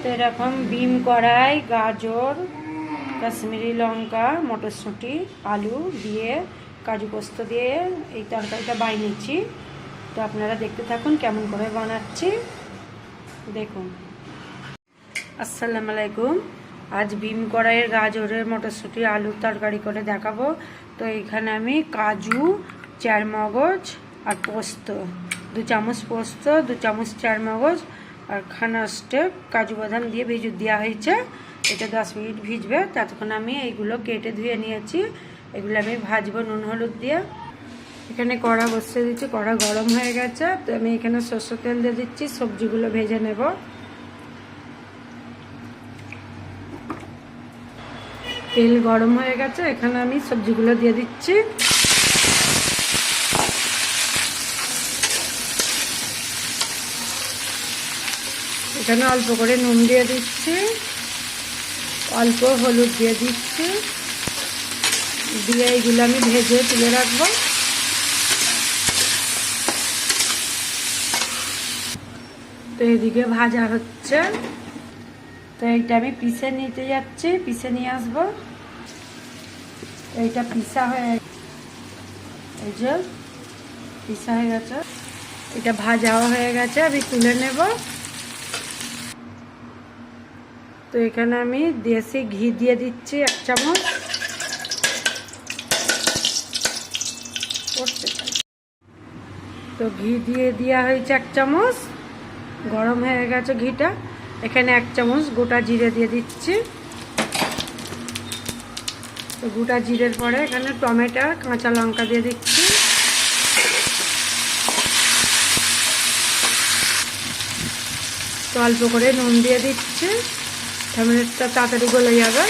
তো এরকম বিম কড়াই, গাজর, কাশ্মীরি লঙ্কা, মটরশুঁটি, আলু দিয়ে, কাজু পোস্ত দিয়ে এই তরকারিটা বানিয়েছি তো আপনারা দেখতে থাকুন কেমন করে বানাচ্ছি। দেখুন। আসসালামু আলাইকুম। আজ বিম কড়াইয়ের গাজরের মটরশুঁটি, আলুর তরকারি করে দেখাবো। তো এখানে আমি কাজু চার মগজ আর পোস্ত। দু চামচ পোস্ত, দু চামচ চার মগজ আর খানা স্টেপ কাজু বাদাম দিয়ে ভিজু দেওয়া হয়েছে। এটা দশ মিনিট ভিজবে, ততক্ষণ আমি এইগুলো কেটে ধুয়ে নিয়েছি। এগুলো আমি ভাজবো নুন, হলুদ দিয়ে। এখানে কড়া বসিয়ে দিচ্ছি, কড়া গরম হয়ে গেছে। তো আমি এখানে সর্ষের তেল দিয়ে দিচ্ছি, সবজিগুলো ভেজে নেব। তেল গরম হয়ে গেছে, এখানে আমি সবজিগুলো দিয়ে দিচ্ছি। এখানে অল্প করে নুন দিয়ে দিচ্ছি, অল্প হলুদ দিয়ে দিচ্ছি। দিয়ে এইগুলো আমি ভেজে তুলে রাখব। তো এদিকে ভাজা হচ্ছে। তো এইটা আমি পিসে নিতে যাচ্ছি পিসে নিয়ে আসব। এইটা পিসা হয়ে এই যে পিসা হয়ে গেছে। এটা ভাজাও হয়ে গেছে, আমি তুলে নেব। তো এখানে আমি দেশি ঘি দিয়ে দিচ্ছি এক চামচ। তো ঘি দিয়ে দেওয়া হয়েছে এক চামচ। গরম হয়ে গেছে ঘিটা। এখানে এক চামচ গোটা জিরে দিয়ে দিচ্ছি। তো গোটা জিরের পরে এখানে টমেটো, কাঁচা লঙ্কা দিয়ে দিচ্ছি। তো অল্প করে নুন দিয়ে দিচ্ছি। টমেটোটা তাড়াতাড়ি গলে যাবে।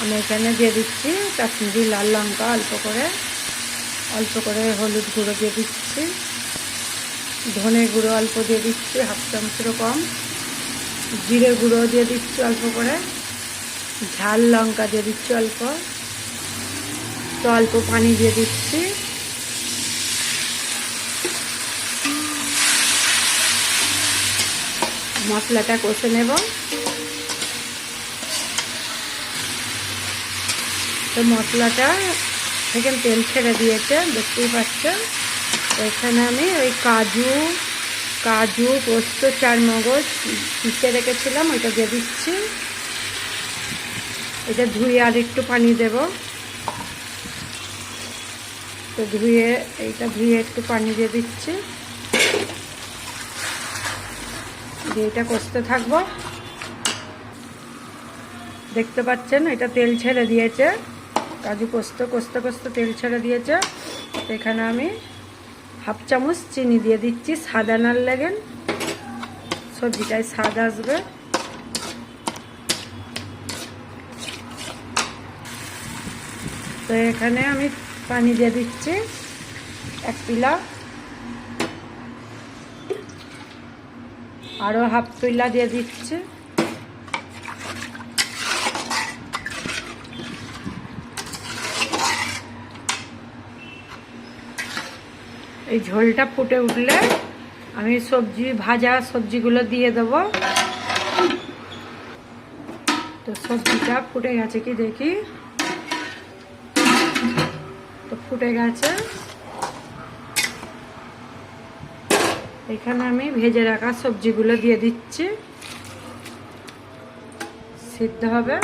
আমি এখানে দিয়ে দিচ্ছি কাশ্মীরি লাল লঙ্কা অল্প করে। অল্প করে হলুদ গুঁড়ো দিয়ে দিচ্ছি। ধনে গুঁড়ো অল্প দিয়ে দিচ্ছি, হাফ চামচেরও কম। জিরে গুঁড়ো দিয়ে দিচ্ছি অল্প করে। ঝাল লঙ্কা দিয়ে দিচ্ছি অল্প। তো অল্প পানি দিয়ে দিচ্ছি। মশলাটা কষে নেব। তো মশলাটা থেকে তেল ছেড়ে দিয়েছে, দেখতেই পাচ্ছেন। এখানে আমি ওই কাজু কাজু পোস্ত চার মগজ পিষে রেখেছিলাম, ওইটা দিয়ে দিচ্ছি। এটা ধুয়ে আর একটু পানি দেব। তো ধুয়ে, এইটা ধুয়ে একটু পানি দিয়ে দিচ্ছি। দিয়ে এটা কষতে থাকব। দেখতে পাচ্ছেন, এটা তেল ছেড়ে দিয়েছে। কাজু পোস্ত কষতে কষতে তেল ছেড়ে দিয়েছে। এখানে আমি হাফ চামচ চিনি দিয়ে দিচ্ছি সাদা নাল লেগেন সবজিটায় স্বাদ আসবে। তো এখানে আমি পানি দিয়ে দিচ্ছি, এক পিলা। আরও হাফ পিলা দিয়ে দিচ্ছে। এই ঝোলটা ফুটে উঠলে আমি সবজি, ভাজা সবজিগুলো দিয়ে দেবো। তো সবজিটা ফুটে গেছে কি দেখি? তো ফুটে গেছে। এখানে আমি ভেজে রাখা সবজিগুলো দিয়ে দিচ্ছি। সিদ্ধ হবে।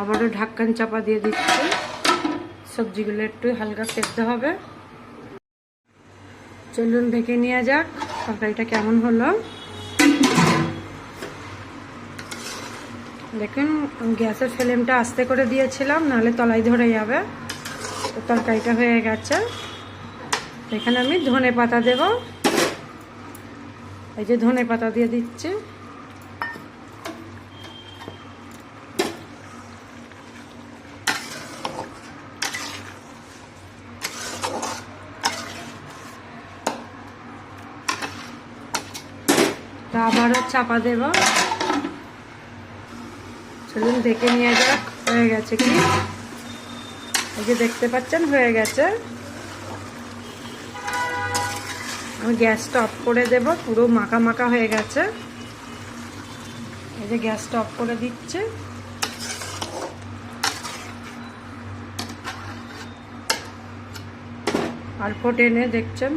আবারও ঢাক্কান চাপা দিয়ে দিচ্ছি। সবজিগুলো একটু হালকা সেদ্ধ হবে। চলুন দেখে নেওয়া যাক, তরকারিটা কেমন হলো। দেখুন, গ্যাসের ফ্লেমটা আস্তে করে দিয়েছিলাম, নাহলে তলায় ধরে যাবে। তো তরকারিটা হয়ে গেছে। এখানে আমি ধনে পাতা দেব। এই যে ধনে পাতা দিয়ে দিচ্ছি। আবারও চাপা দেব। চলুন দেখে নিয়ে যাক হয়ে গেছে কি? এই যে দেখতে পাচ্ছেন, হয়ে গেছে। আমি গ্যাসটা অফ করে দেব, পুরো মাখা মাখা হয়ে গেছে। এই যে গ্যাসটা অফ করে দিচ্ছে। অল্প টেনে দেখছেন।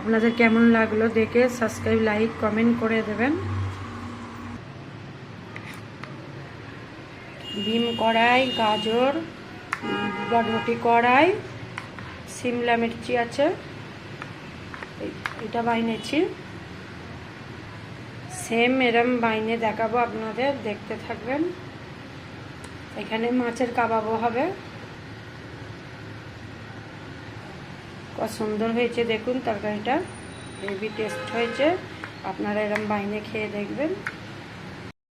আপনাদের কেমন লাগল দেখে সাবস্ক্রাইব, লাইক, কমেন্ট করে দেবেন। ডিম কড়াই গাজর উম, কড়াই সিমলা মির্চি আছে। এটা বাইনেছি সেম এরম বাইনে দেখাবো আপনাদের দেখতে থাকবেন। এখানে মাছের কাবাবও হবে। কত সুন্দর হয়েছে দেখুন তরকারিটা। হেভি টেস্ট হয়েছে। আপনারা এরম বাইনে খেয়ে দেখবেন।